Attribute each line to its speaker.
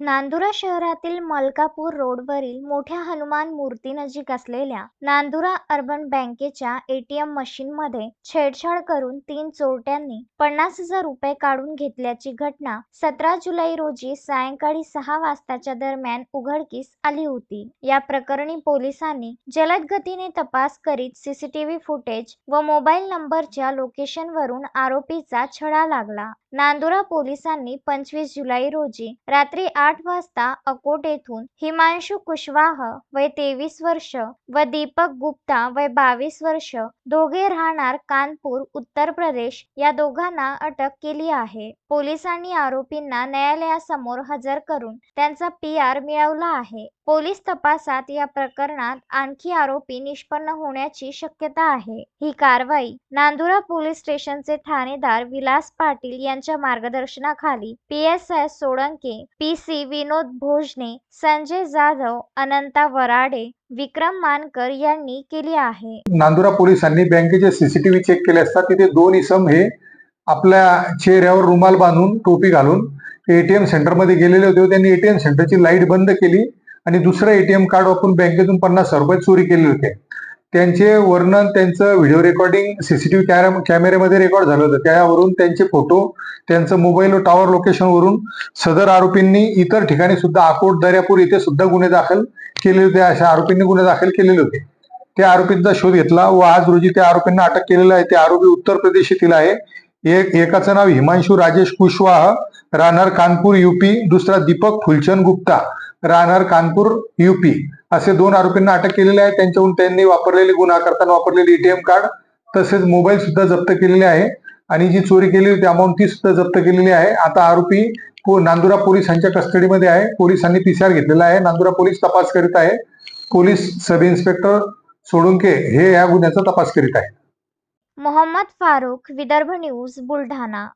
Speaker 1: नांदुरा शहरातील मलकापूर रोडवरील मोठ्या हनुमान मूर्तीनजीक असलेल्या नांदुरा अर्बन बँकेच्या एटीएम मशीनमध्ये छेडछाड करून तीन चोरट्यांनी पन्नास हजार रुपये काढून घेतल्याची घटना सतरा जुलै रोजी सायंकाळी सहा वाजताच्या दरम्यान उघडकीस आली होती. या प्रकरणी पोलिसांनी जलद गतीने तपास करीत सीसीटीव्ही फुटेज व मोबाईल नंबरच्या लोकेशनवरून आरोपीचा छडा लागला. नांदुरा पोलिसांनी पंचवीस जुलै रोजी रात्री आठ वाजता अकोट येथून हिमांशु कुशवाह वय तेवीस वर्ष व दीपक गुप्ता वय बावीस वर्ष दोघे राहणार कानपूर उत्तर प्रदेश या दोघांना अटक केली आहे. पोलिसांनी आरोपींना न्यायालयासमोर हजर करून त्यांचा पी आर मिळवला आहे. पोलीस तपासात या प्रकरणात आणखी आरोपी निष्पन्न होण्याची शक्यता आहे. ही कारवाई नांदुरा पोलीस स्टेशनचे ठाणेदार विलास पाटील यांच्या मार्गदर्शनाखाली P S S Solanke P C Vinod Bhojane Sanjay Jadhav Ananta Varade Vikram Mankar यांनी केली आहे.
Speaker 2: नांदुरा पोलिसांनी बँकेचे सीसीटीव्ही चेक केले असता तिथे दोन इसम हे आपल्या चेहऱ्यावर रुमाल बांधून टोपी घालून एटीएम सेंटरमध्ये गेलेले होते. त्यांनी एटीएम सेंटरची लाइट बंद केली. आणि दुसरं एटीएम कार्ड वापरून बँकेतून पन्नास हजार रुपये चोरी केले होते. त्यांचे वर्णन त्यांचं व्हिडिओ रेकॉर्डिंग सीसीटीव्ही कॅमेऱ्यामध्ये रेकॉर्ड झालं होतं. त्यावरून त्यांचे फोटो त्यांचं मोबाईल व टॉवर लोकेशनवरून सदर आरोपींनी इतर ठिकाणी सुद्धा अकोट दर्यापूर इथे सुद्धा गुन्हे दाखल केले होते. अशा आरोपींनी गुन्हे दाखल केलेले होते. त्या आरोपींचा शोध घेतला व आज रोजी त्या आरोपींना अटक केलेलं आहे. ते आरोपी उत्तर प्रदेश येथील आहे. एक एकाचं नाव हिमांशू राजेश कुशवाह राहणार कानपूर युपी दुसरा दीपक फुलचंद गुप्ता. राहणार कानपूर युपी असे दोन आरोपींना अटक केलेले आहे. त्यांच्याहून त्यांनी वापरलेले गुन्हा करताना वापरलेले एटीएम कार्ड तसेच मोबाईल सुद्धा जप्त केलेले आहे. आणि जी चोरी केली होती अमाऊंट ती सुद्धा जप्त केलेली आहे. आता आरोपी नांदुरा पोलिसांच्या कस्टडीमध्ये आहे. पोलिसांनी पीसीआर घेतलेला आहे. नांदुरा पोलीस तपास करीत आहे. पोलीस सब इन्स्पेक्टर सोडुंके हे या गुन्ह्याचा तपास करीत आहे.
Speaker 1: मोहम्मद फारुख विदर्भ न्यूज बुलढाणा.